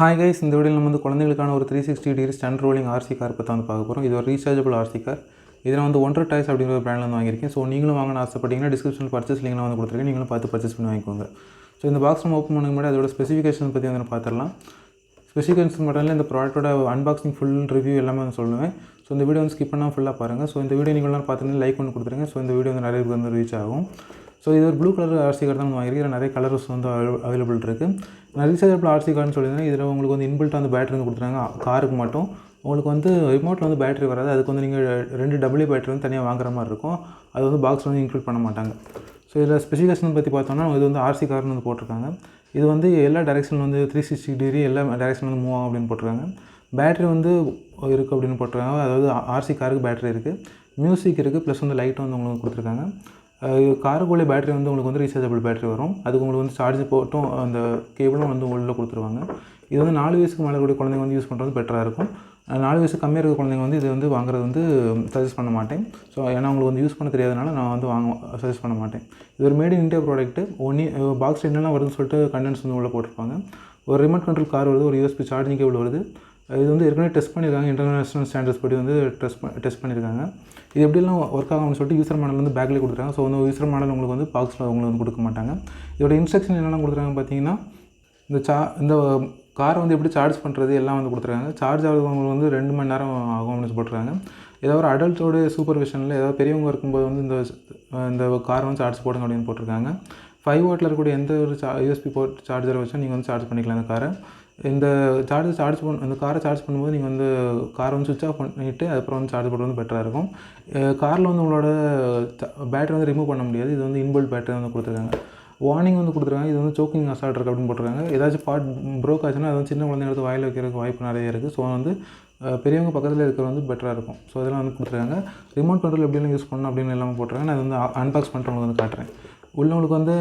Hi guys இந்த வீடியோவில் நம்ம வந்து குழந்தைகளுக்கான ஒரு three sixty degree stand rolling RC car பற்றி வந்து பார்க்க போகிறோம் இது ஒரு ரீசார்ஜபிள் ஆர்சி கார் இதில் வந்து ஒன்றரை டைஸ் அப்படிங்கிற ஒரு பிராண்டில் வந்து வாங்கியிருக்கேன். ஸோ நீங்களும் வாங்கணும் ஆசைப்பட்டீங்கன்னா டிஸ்கிரிப்ஷனில் பர்ச்சேஸ் லிங்க்லாம் வந்து கொடுத்துருக்கேன். நீங்களும் பார்த்து பர்ச்சேஸ் பண்ணி வாங்கிக்கோங்க. ஸோ இந்த பாக்ஸ் நம்ம ஓப்பன் பண்ண முன்னாடி அதோட ஸ்பெசிஃபிகேஷன் பற்றி வந்து பார்த்துடலாம். ஸ்பெசிஃபிகேஷன் மட்டும் இல்லை இந்த ப்ராடக்ட்டோட அன்பாக்சிங் ஃபுல் ரிவ்யூ எல்லாமே வந்து சொல்லுவேன். ஸோ இந்த வீடியோ வந்து ஸ்கிப் பண்ணால் ஃபுல்லாக பாருங்கள் ஸோ இந்த வீடியோ நீங்கள் பார்த்துட்டு லைக் பண்ணி கொடுத்துருங்க. ஸோ இந்த வீடியோ வந்து நிறைய பேருக்கு வந்து ரீச் ஆகும். ஸோ இது ஒரு ப்ளூ கலர் ஆர்சி கார்டு தான் வாங்கியிருக்கேன் நிறைய கலர்ஸ் வந்து அவைலபிள் இருக்குது நான் ரீசார்ஜபிள் ஆர்சி கார்டுன்னு சொல்லியிருந்தேன். இதில் உங்களுக்கு வந்து இன்பில்ட்டாக வந்து பேட்டரி வந்து கொடுத்துருக்காங்க. காருக்கு மட்டும். உங்களுக்கு வந்து ரிமோட்டில் வந்து பேட்டரி வராது. அதுக்கு வந்து நீங்கள் ரெண்டு டபுள்யூ பேட்டரி வந்து தனியாக வாங்குற மாதிரி இருக்கும். அது வந்து பாக்ஸ் வந்து இன்க்ளூட் பண்ண மாட்டாங்க. ஸோ இதில் ஸ்பெசிஃபிகேஷன் பற்றி பார்த்தோம்னா இது வந்து ஆர்சி கார்னு வந்து போட்டிருக்காங்க. இது வந்து எல்லா டேரெக்ஷன் வந்து த்ரீ சிக்ஸ்டி டிகிரி எல்லா டேரெக்ஷன் வந்து மூவ் ஆகும் அப்படின்னு போட்டிருக்காங்க. பேட்டரி வந்து இருக்குது அப்படின்னு போட்டிருக்காங்க. அதாவது ஆர்சி காருக்கு பேட்டரி இருக்குது மியூசிக் இருக்குது ப்ளஸ் வந்து லைட்டும் வந்து உங்களுக்கு கொடுத்துருக்காங்க. காருக்குள்ளே பேட்டரி வந்து உங்களுக்கு வந்து ரீசார்ஜபிள் பேட்டரி வரும். அதுக்கு உங்களுக்கு வந்து சார்ஜ் போட்டும் அந்த கேபிளும் வந்து உள்ளே கொடுத்துருவாங்க. இது வந்து நாலு வயசுக்கு மேலே கூட குழந்தைங்க வந்து யூஸ் பண்ணுறது பெட்டராக இருக்கும். நாலு வயசு கம்மியாக இருக்க குழந்தைங்க வந்து இது வந்து வாங்குறது வந்து சஜஸ்ட் பண்ண மாட்டேன். ஸோ ஏன்னா உங்களுக்கு வந்து யூஸ் பண்ண தெரியாதனால நான் வந்து வாங்க சஜஸ்ட் பண்ண மாட்டேன். இது ஒரு மேட் இன் இண்டியா ப்ராடக்ட்டு ஒன்னி பாக்ஸ் என்னெல்லாம் வருதுன்னு சொல்லிட்டு கண்டென்ட்ஸ் வந்து உள்ளே போட்டிருப்பாங்க. ஒரு ரிமோட் கண்ட்ரோல் கார் வருது ஒரு யூஎஸ்பி சார்ஜிங் கேபிள் வருது. இது வந்து ஏற்கனவே டெஸ்ட் பண்ணியிருக்காங்க இன்டர்நேஷ்னல் ஸ்டாண்டர்ட்ஸ் படி வந்து டெஸ்ட் டெஸ்ட் பண்ணியிருக்காங்க. இது எப்படிலாம் ஒர்க் ஆகும்னு சொல்லிட்டு யூசர் மாடல் வந்து பேக்லேயே கொடுக்குறாங்க. ஸோ வந்து யூசர் மாடல் உங்களுக்கு வந்து பாக்ஸில் உங்களுக்கு வந்து கொடுக்க மாட்டாங்க. இதோட இன்ஸ்ட்ரக்ஷன் என்னென்ன கொடுத்துருக்காங்க பார்த்தீங்கன்னா இந்த சா இந்த காரை வந்து எப்படி சார்ஜ் பண்ணுறது எல்லாம் வந்து கொடுத்துருக்காங்க. சார்ஜ் ஆகுறவங்களுக்கு வந்து ரெண்டு மணி நேரம் ஆகும் அப்படின்னு போட்டிருக்காங்க. ஏதாவது ஒரு அடல்ட்டோட சூப்பர்விஷனில் ஏதாவது பெரியவங்க இருக்கும்போது வந்து இந்த இந்த காரை வந்து சார்ஜ் போடுங்க அப்படின்னு போட்டிருக்காங்க. ஃபைவ் வாட்டில் இருக்கக்கூடிய எந்த ஒரு சா யூஎஸ்பி போட் சார்ஜரை வச்சு நீங்கள் வந்து சார்ஜ் பண்ணிக்கலாம் அந்த காரை இந்த சார்ஜர் சார்ஜ் பண்ண இந்த காரை சார்ஜ் பண்ணும்போது நீங்கள் வந்து காரை வந்து சுவிட்ச் ஆஃப் பண்ணிவிட்டு அதுக்கப்புறம் வந்து சார்ஜ் போட்டு வந்து பெட்டராக இருக்கும். காரில் வந்து உங்களோட பேட்டரி வந்து ரிமூவ் பண்ண முடியாது. இது வந்து இன்பில்ட் பேட்டரி வந்து கொடுத்துருக்காங்க. வார்னிங் வந்து கொடுத்துருக்காங்க. இது வந்து சோக்கிங் அசால்ட் இருக்குது அப்படின்னு போட்டிருக்காங்க. ஏதாச்சும் பார்ட் ப்ரோக் ஆச்சுன்னா அது வந்து சின்ன குழந்தைங்க எடுத்து வாயில் வைக்கிறதுக்கு வாய்ப்பு நிறைய இருக்குது ஸோ வந்து பெரியவங்க பக்கத்தில் இருக்கிற வந்து பெட்டராக இருக்கும். ஸோ இதெல்லாம் வந்து கொடுத்துருக்காங்க. ரிமோட் கண்ட்ரோல் எப்படிலாம் யூஸ் பண்ணணும் அப்படின்னு எல்லாமே போட்டிருக்காங்க. நான் அது வந்து அன்பாக்ஸ் பண்ணுறவங்களுக்கு வந்து காட்டுறேன். உள்ளவங்களுக்கு வந்து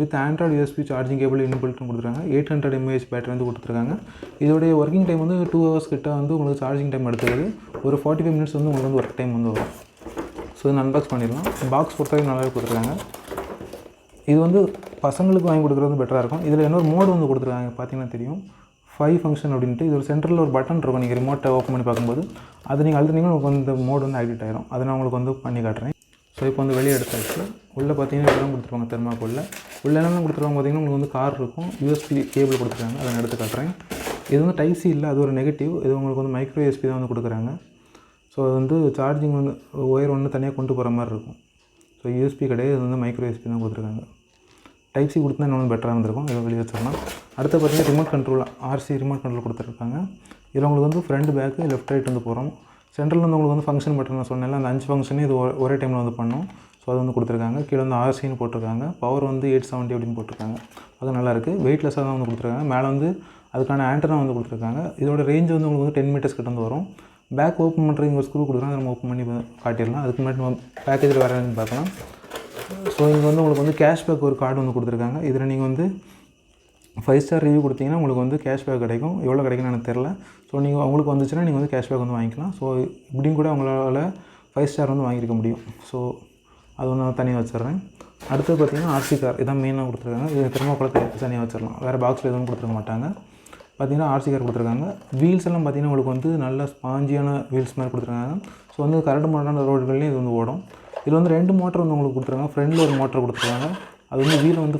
with Android USB charging cable இன்பில்ட்னு கொடுத்துருக்காங்க. எயிட் ஹண்ட்ரட் எம்ஏஹெச் பேட்டரி வந்து கொடுத்துருக்காங்க. இதோடைய ஒர்க்கிங் டைம் வந்து டூ ஹவர்ஸ் கிட்ட வந்து உங்களுக்கு சார்ஜிங் டைம் எடுத்துக்கிறது ஒரு ஃபார்ட்டி ஃபைவ் மினிட்ஸ் வந்து உங்களுக்கு வந்து ஒர்க் டைம் வந்து வரும். ஸோ இது அன்பாக்ஸ் பண்ணிடலாம். பாக்ஸ் பொறுத்தவரைக்கும் நல்லாவே கொடுத்துருக்காங்க. இது வந்து பசங்களுக்கு வாங்கி கொடுக்குறது பெட்டராக இருக்கும். இதில் இன்னொரு மோடு வந்து கொடுத்துருக்காங்க. பார்த்தீங்கன்னா தெரியும். ஃபைவ் ஃபங்க்ஷன் அப்படின்ட்டு. இது ஒரு சென்டரில் ஒரு பட்டன் இருக்கும். நீங்கள் ரிமோட்டை ஓப்பன் பண்ணி பார்க்கும்போது. அது நீங்கள் அழுத்துனீங்கன்னா உங்களுக்கு வந்து மோடு வந்து ஆக்டிவேட் ஆகிடும் அதை நான் உங்களுக்கு வந்து பண்ணி காட்டுறேன். ஸோ இப்போ வந்து வெளியே எடுத்தாச்சு உள்ளே பார்த்தீங்கன்னா இதெல்லாம் கொடுத்துருவாங்க தெர்மாக்கோலில் உள்ள என்னென்ன கொடுத்துருவாங்க பார்த்தீங்கன்னா உங்களுக்கு வந்து கார் இருக்கும். யூஎஸ்பி கேபிள் கொடுத்துருக்காங்க. அதை நான் எடுத்து காட்டுறேன். இது வந்து டைசி இல்லை. அது ஒரு நெகட்டிவ் இது உங்களுக்கு வந்து மைக்ரோ யூஎஸ்பி தான் வந்து கொடுக்குறாங்க. ஸோ அது வந்து சார்ஜிங் வந்து ஒயர் ஒன்று தனியாக கொண்டு போகிற மாதிரி இருக்கும். ஸோ யூஎஸ்பி கிடையாது. இது வந்து மைக்ரோ யூஎஸ்பி தான் கொடுத்துருக்காங்க. டைப் சி கொடுத்தா இன்னும் பெட்டராக இருந்திருக்கும். இதை வெளியே வச்சிடலாம். அடுத்து பார்த்தீங்கன்னா remote control RC remote control கொடுத்துருக்காங்க. இதில் உங்களுக்கு வந்து ஃப்ரண்ட் பேக்கு லெஃப்ட் ரைட் வந்து போகிறோம். சென்ட்ரலில் வந்து உங்களுக்கு வந்து ஃபங்க்ஷன் மட்டும் நான் சொன்னேன்ல அந்த அஞ்சு ஃபங்க்ஷனே இது ஒரே- டைமில் வந்து பண்ணும். ஸோ அது வந்து கொடுத்துருக்காங்க. கீழே வந்து ஆர்சின்னு போட்டிருக்காங்க. பவர் வந்து எயிட் செவன்ட்டி அப்படின்னு போட்டிருக்காங்க. அது நல்லாயிருக்கு வெயிட்லெஸ்ஸாக தான் வந்து கொடுத்துருக்காங்க. மேலே வந்து அதுக்கான ஆண்டனா வந்து கொடுத்துருக்காங்க. இதோட ரேஞ்ச் வந்து உங்களுக்கு வந்து டென் மீட்டர்ஸ் கிட்ட வந்து வரும். பேக் ஓப்பன் பண்ணுறதுக்கு ஒரு ஸ்க்ரூ கொடுக்குறாங்க நம்ம ஓப்பன் பண்ணி காட்டிடலாம். அதுக்கு முன்னாடி நம்ம பேக்கேஜில் வரேன்னு பார்க்கலாம். ஸோ இங்கே வந்து உங்களுக்கு வந்து கேஷ்பேக் ஒரு கார்டு வந்து கொடுத்துருக்காங்க. இதில் நீங்கள் வந்து ஃபைவ் ஸ்டார் ரிவ்யூ கொடுத்தீங்கன்னா உங்களுக்கு வந்து கேஷ்பேக் கிடைக்கும். எவ்வளோ கிடைக்கும்னு எனக்கு தெரில ஸோ நீங்கள் உங்களுக்கு வந்துச்சுன்னா நீங்கள் வந்து கேஷ்பேக் வந்து வாங்கிக்கலாம். ஸோ இப்படியும் கூட உங்களால் ஃபைவ் ஸ்டார் வந்து வாங்கியிருக்க முடியும். ஸோ அது ஒன்று நான் தனியாக வச்சிடுறேன். அடுத்து பார்த்தீங்கன்னா ஆர்சி கார் இதான் மெயினாக கொடுத்துருக்காங்க. இது திரும்ப தனியாக வச்சிடலாம். வேறு பாக்ஸில் எதுவும் கொடுத்துருக்க மாட்டாங்க. பார்த்தீங்கன்னா ஆர்சி கார் கொடுத்துருக்காங்க. வீல்ஸ் எல்லாம் பார்த்தீங்கன்னா உங்களுக்கு வந்து நல்ல ஸ்பாஞ்சியான வீல்ஸ் மாதிரி கொடுத்துருக்காங்க. ஸோ வந்து கரண்ட் மாடலான ரோடுகள்லேயும் இது வந்து ஓடும். இதில் வந்து ரெண்டு மோட்டர் வந்து உங்களுக்கு கொடுத்துருக்காங்க. ஃப்ரெண்டில் ஒரு மோட்டர் கொடுத்துருக்காங்க. அது வந்து வீலை வந்து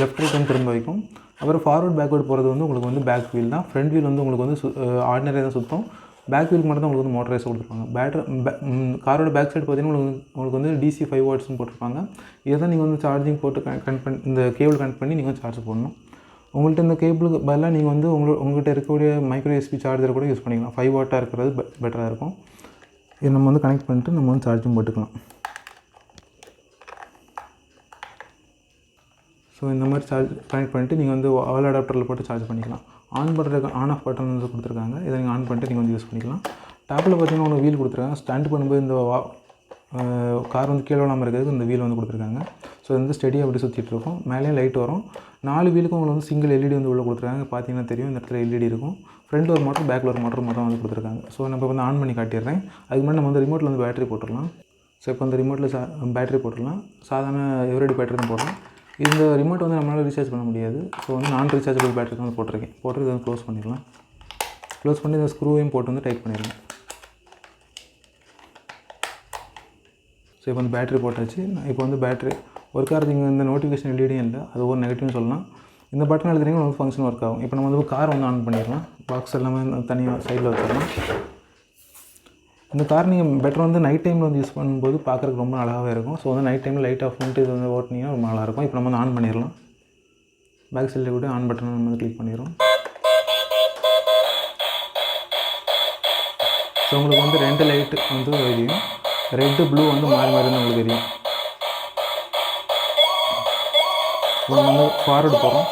லெஃப்ட் ரைட் வந்து திரும்ப வைக்கும். அப்புறம் ஃபார்வர்ட் பேக்வேர்டு போகிறது வந்து உங்களுக்கு வந்து பேக் வீல் தான். ஃப்ரண்ட் வீல் வந்து உங்களுக்கு வந்து ஆர்டினரியாக தான் சுற்றும் பேக் வீலுக்கு மட்டும் தான் உங்களுக்கு வந்து மோட்டரைஸ் கொடுத்துருப்பாங்க. பேட்டர் காரோட பேக் சைடு பார்த்தீங்கன்னா உங்களுக்கு வந்து- உங்களுக்கு வந்து டிசி ஃபைவ் வாட்ஸ்னு போட்டிருப்பாங்க. இதை தான் நீங்கள் வந்து சார்ஜிங் போட்டு கனெக்ட் பண்ணி இந்த கேபிள் கனெக்ட் பண்ணி நீங்கள் சார்ஜ் போடணும். உங்கள்கிட்ட இந்த கேபிளுக்கு பதிலாக நீங்கள் வந்து உங்களோட உங்கள்கிட்ட இருக்கக்கூடிய மைக்ரோ எஸ்பி சார்ஜர் கூட யூஸ் பண்ணிக்கலாம். ஃபைவ் வாட்டாக இருக்கிறது பெட்டராக இருக்கும். இதை நம்ம வந்து கனெக்ட் பண்ணிட்டு நம்ம வந்து சார்ஜிங் போட்டுக்கலாம். ஸோ இந்த மாதிரி சார்ஜ் கனெக்ட் பண்ணிட்டு நீங்கள் வந்து ஆல் அடாப்டரில் போட்டு சார்ஜ் பண்ணிக்கலாம். ஆன் பண்ணுறதுக்கு ஆன் ஆஃப் பட்டன் வந்து கொடுத்துருக்காங்க. இதை நீங்கள் ஆன் பண்ணிட்டு நீங்கள் வந்து யூஸ் பண்ணிக்கலாம். டாப்பில் பார்த்தீங்கன்னா ஒன்று வீல் கொடுத்துருக்காங்க. ஸ்டாண்ட் பண்ணும்போது இந்த வா கார் வந்து கீழே விழாமல் இருக்கிறதுக்கு இந்த வீல் வந்து கொடுத்துருக்காங்க. ஸோ இது வந்து ஸ்டெடியாக அப்படி சுற்றிட்டு இருக்கும். மேலேயும் லைட் வரும். நாலு வீலுக்கும் உங்களுக்கு வந்து சிங்கிள் எல்இடி வந்து உள்ளே கொடுத்துருக்காங்க. பார்த்தீங்கன்னா தெரியும். இந்த இடத்துல எல்இடி இருக்கும். ஃப்ரண்ட்டில் ஒரு மோட்டர் பேக்கில் ஒரு மோட்டர் மொத்தம் வந்து கொடுத்துருக்காங்க. ஸோ நம்ம வந்து ஆன் பண்ணி காட்டிடுறேன். அதுக்கு முன்னாடி நம்ம வந்து ரிமோட்டில் வந்து பேட்டரி போட்டுடலாம். ஸோ இப்போ அந்த ரிமோட்டில் சா பேட்டரி போட்டுடலாம். சாதாரண எவரடி பேட்டரி தான் போடுறோம் இந்த ரிமோட் வந்து நம்மளால் ரீசார்ஜ் பண்ண முடியாது. ஸோ வந்து நான் ரீசார்ஜபிள் பேட்டரி தான் வந்து போட்டிருக்கேன். போட்டு இதை க்ளோஸ் பண்ணிடலாம். க்ளோஸ் பண்ணி இந்த ஸ்க்ரூவையும் போட்டு வந்து டைட் பண்ணிடுங்க ஸோ இப்போ வந்து பேட்டரி போட்டாச்சு. இப்போ வந்து பேட்டரி ஒர்க் ஆகிறது இங்கே இந்த நோட்டிஃபிகேஷன் எல்இடியும் இல்லை. அது ஒரு நெகட்டிவ்னு சொல்லலாம். இந்த பட்டன் எழுதுறீங்க வந்து ஃபங்க்ஷன் ஒர்க் ஆகும். இப்போ நம்ம வந்து கார் வந்து ஆன் பண்ணிடலாம். பாக்ஸ் எல்லாமே தனியாக சைடில் வச்சிடலாம். இந்த கார் நீங்கள் பெட்டர் வந்து நைட் டைமில் வந்து யூஸ் பண்ணும்போது பார்க்குறதுக்கு ரொம்ப அழகாகவே இருக்கும். ஸோ வந்து நைட் டைமில் லைட் ஆஃப் பண்ணிட்டு இது வந்து ஓட்டினீங்கன்னா ரொம்ப நல்லாயிருக்கும் இப்போ நம்ம வந்து ஆன் பண்ணிடலாம். பேக் சைடில் கூட ஆன் பட்டன் நம்ம வந்து கிளிக் பண்ணிடுறோம். ஸோ உங்களுக்கு வந்து ரெண்டு லைட்டு வந்து தெரியும். ரெட்டு ப்ளூ வந்து மாறி மாறி வந்து உங்களுக்கு தெரியும். இப்போ நம்ம வந்து ஃபார்வர்டு போகிறோம்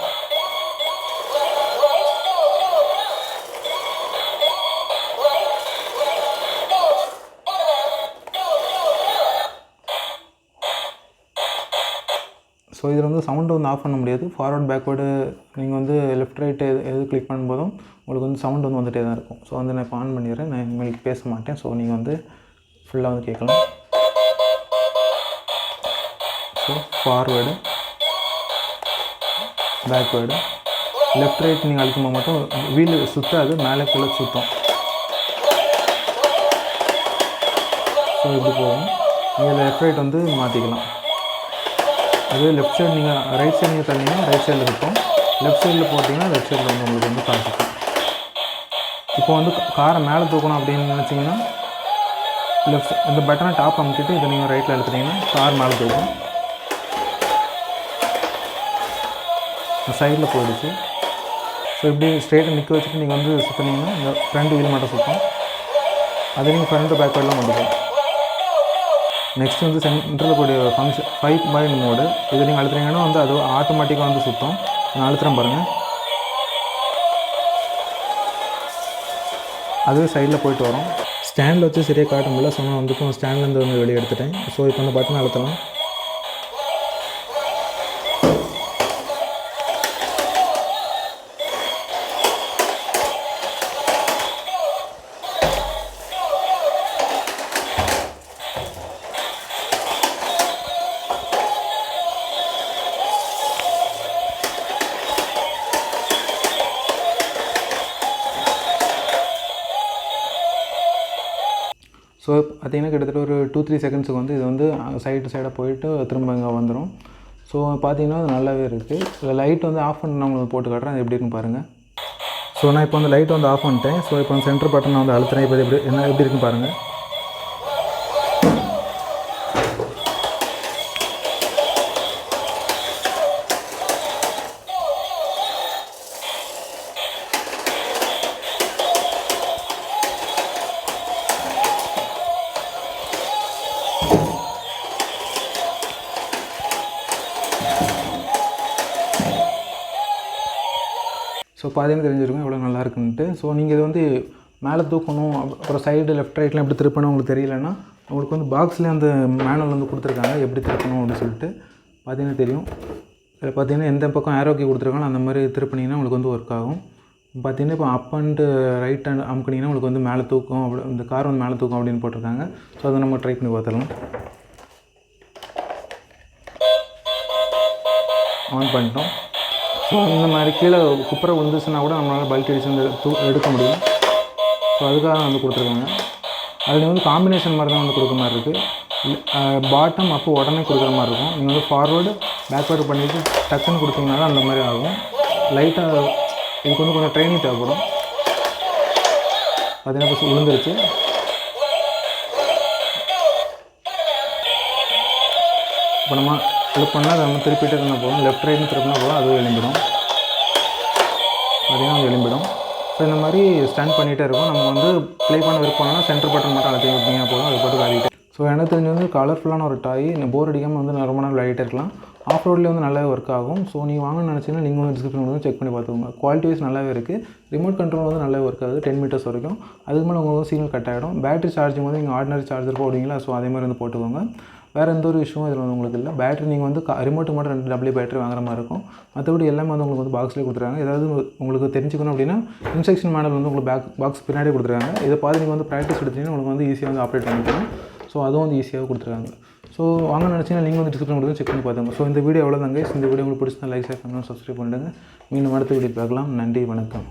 ஸோ இதில் வந்து சவுண்டு வந்து ஆஃப் பண்ண முடியாது. ஃபார்வர்ட் பேக்வேர்டு நீங்கள் வந்து லெஃப்ட் ரைட்டு எது எது கிளிக் பண்ணும்போதும் உங்களுக்கு வந்து சவுண்டு வந்து வந்துகிட்டே தான் இருக்கும். ஸோ வந்து நான் இப்போ ஆன் பண்ணிடுறேன். நான் இனிமேல் பேச மாட்டேன். ஸோ நீங்கள் வந்து ஃபுல்லாக வந்து கேட்கலாம். So forward backward left right நீங்கள் அழுத்தும்போது மட்டும் வீல் சுற்றாது மேலே கீழே சுற்றும் ஸோ இப்படி போகும். நீங்கள் லெஃப்ட் ரைட் வந்து மாற்றிக்கலாம் அதுவே லெஃப்ட் சைடு நீங்கள் ரைட் சைடு நீங்கள் தள்ளிங்கன்னா ரைட் சைடில் இருக்கும். லெஃப்ட் சைடில் போட்டிங்கன்னா லெஃப்ட் சைடில் வந்து உங்களுக்கு வந்து காசு இருக்கும். இப்போ வந்து காரை மேலே தூக்கணும் அப்படின்னு நினச்சிங்கன்னா லெஃப்ட் இந்த பட்டனை டாப் அமைச்சிட்டு இதை நீங்கள் ரைட்டில் எடுத்துட்டிங்கன்னா கார் மேலே தூக்கும். சைடில் போயிடுச்சு. ஸோ இப்படி ஸ்ட்ரெயிட்டாக நிற்க வச்சுட்டு நீங்கள் வந்து சுற்றினீங்கன்னா இந்த ஃப்ரண்ட் வீல் மட்டும் சுற்றும் அது நீங்கள் ஃப்ரண்ட் பேக்வேர்டெலாம் கொண்டு போகும். நெக்ஸ்ட் வந்து சென்டரில் கூடிய ஃபங்க்ஷன் ஃபைவ் பாயிண்ட் மோடு இது நீங்கள் அழுத்துறீங்கன்னா வந்து அது ஆட்டோமேட்டிக்காக வந்து சுத்தம். நான் அழுத்துறேன் பாருங்கள் அதுவே சைடில் போயிட்டு வரும். ஸ்டாண்டில் வச்சு சரியாக காட்ட முடியல. ஸோ நான் வந்து இப்போ ஸ்டாண்ட்லேருந்து வந்து வெளியே எடுத்துட்டேன். ஸோ இப்போ அந்த பட்டன் அழுத்தலாம். ஸோ பார்த்தீங்கன்னா கிட்டத்தட்ட ஒரு டூ த்ரீ செகண்ட்ஸுக்கு வந்து இது வந்து சைடு சைடாக போயிட்டு திரும்ப இங்கே வந்துடும் ஸோ பார்த்தீங்கன்னா அது நல்லாவே இருக்குது இதில் லைட் வந்து ஆஃப் பண்ண உங்களுக்கு போட்டு காட்டுறேன். அது எப்படி இருக்குன்னு பாருங்கள் ஸோ நான் இப்போ வந்து லைட் வந்து ஆஃப் பண்ணிட்டேன். ஸோ இப்போ வந்து சென்டர் பட்டன் நான் வந்து அழுத்துறேன். இப்போ எப்படி என்ன எப்படி இருக்குன்னு பாருங்கள் ஸோ பார்த்தீங்கன்னா தெரிஞ்சிருக்கும் எவ்வளோ நல்லா இருக்குன்ட்டு ஸோ நீங்கள் இது வந்து மேலே தூக்கணும் அப்புறம் சைடு லெஃப்ட் ரைட்லாம் எப்படி திருப்பணும் உங்களுக்கு தெரியலன்னா உங்களுக்கு வந்து பாக்ஸ்லேயே அந்த மேனுவல் வந்து கொடுத்துருக்காங்க எப்படி திருப்பணும் அப்படின்னு சொல்லிட்டு பார்த்தீங்கன்னா தெரியும். இதில் பார்த்தீங்கன்னா எந்த பக்கம் ஆரோக்கி கொடுத்துருக்காங்களோ அந்த மாதிரி திருப்பினீங்கன்னா உங்களுக்கு வந்து ஒர்க் ஆகும். பார்த்தீங்கன்னா இப்போ அப் அண்ட் ரைட் ஹேண்ட் அமுக்குனீங்கன்னா உங்களுக்கு வந்து மேலே தூக்கும் அப்படி இந்த கார் வந்து மேலே தூக்கும் அப்படின்னு போட்டிருக்காங்க. ஸோ அதை நம்ம ட்ரை பண்ணி பார்த்துடலாம். ஆன் பண்ணிட்டோம். ஸோ இந்த மாதிரி கீழே குப்பரை விழுந்துச்சுன்னா கூட நம்மளால் பல்க் அடிச்சு வந்து தூ எடுக்க முடியும். ஸோ அதுக்காக வந்து கொடுத்துருக்காங்க. அதில் வந்து காம்பினேஷன் மாதிரி தான் வந்து கொடுக்குற மாதிரி இருக்குது பாட்டம் அப்போ உடனே கொடுக்குற மாதிரி இருக்கும். நீங்கள் வந்து ஃபார்வேர்டு பேக்வேர்டு பண்ணிவிட்டு டக்குன்னு கொடுத்தீங்கன்னா அந்த மாதிரி ஆகும். லைட்டாக இதுக்கு வந்து கொஞ்சம் ட்ரைனிங் தேவைப்படும். பார்த்தீங்கன்னா விழுந்துருச்சு. இப்போ நம்ம கிளிக் பண்ணால் அதை நம்ம திருப்பிட்டு இருந்தால் போதும் லெஃப்ட் ரைட்னு திருப்பினா போதும் அதுவும் எழும்பிடும். அதையும் அது எழும்பிடும். ஸோ இந்த மாதிரி ஸ்டாண்ட் பண்ணிகிட்டே இருக்கும். நம்ம வந்து ப்ளே பண்ண விருப்பம்னா சென்டர் பட்டன் மட்டும் அழுத்தி விட்டீங்க போதும் அது பாட்டு விளையாடிட்டு ஸோ எனக்கு தெரிஞ்சு வந்து கலர்ஃபுல்லான ஒரு டாய் இந்த போர் அடிக்காமல் வந்து ரொம்ப நாள் விளையாடிட்டே இருக்கலாம். ஆஃப் ரோட்லேயே வந்து நல்லாவே ஒர்க் ஆகும். ஸோ நீங்கள் வாங்கணும்னு நினச்சிங்கன்னா நீங்கள் வந்து டிஸ்கிரிப்ஷன் வந்து செக் பண்ணி பார்த்துக்கோங்க. குவாலிட்டி வைஸ் நல்லாவே இருக்குது ரிமோட் கண்ட்ரோல் வந்து நல்லாவே ஒர்க் ஆகுது. டென் மீட்டர்ஸ் வரைக்கும். அதுக்கு மேலே உங்களுக்கு சிக்னல் கட் ஆகிடும் பேட்டரி சார்ஜிங் வந்து நீங்கள் ஆர்டினரி சார்ஜர் போடுவீங்களா? ஸோ அதே மாதிரி வந்து போட்டுக்கோங்க. வேறு எந்த ஒரு இஷ்யூவும் இதில் வந்து உங்களுக்கு இல்லை. பேட்டரி நீங்கள் வந்து ரிமோட்டு மட்டும் ரெண்டு டபுள்யூ பேட்டரி வாங்குற மாதிரி இருக்கும். மற்றபடி எல்லாமே வந்து உங்களுக்கு வந்து பாக்ஸ்லேயே கொடுத்துருக்காங்க. ஏதாவது உங்களுக்கு தெரிஞ்சுக்கணும் அப்படின்னா இன்ஸ்ட்ரக்ஷன் மாடல் வந்து உங்களுக்கு பேக் பாக்ஸ் பின்னாடி கொடுத்துருக்காங்க. இதை பார்த்து நீங்கள் வந்து ப்ராக்டிஸ் எடுத்தீங்கன்னா உங்களுக்கு வந்து ஈஸியாக வந்து ஆப்ரேட் பண்ணிக்கலாம். ஸோ அதுவும் வந்து ஈஸியாக கொடுத்துருக்காங்க. ஸோ வாங்க நினச்சிங்கன்னா நீங்கள் வந்து டிஸ்கிரிப்ஷன் கொடுத்து செக் பண்ணி பார்த்துங்க ஸோ இந்த வீடியோ எவ்வளோ தாங்க இந்த வீடியோ உங்களுக்கு பிடிச்சிருந்தா லைக் ஷேர் பண்ணணும் சப்ஸ்கிரைப் பண்ணிடுங்க. மீண்டும் அடுத்த வீடியோ பார்க்கலாம். நன்றி வணக்கம்.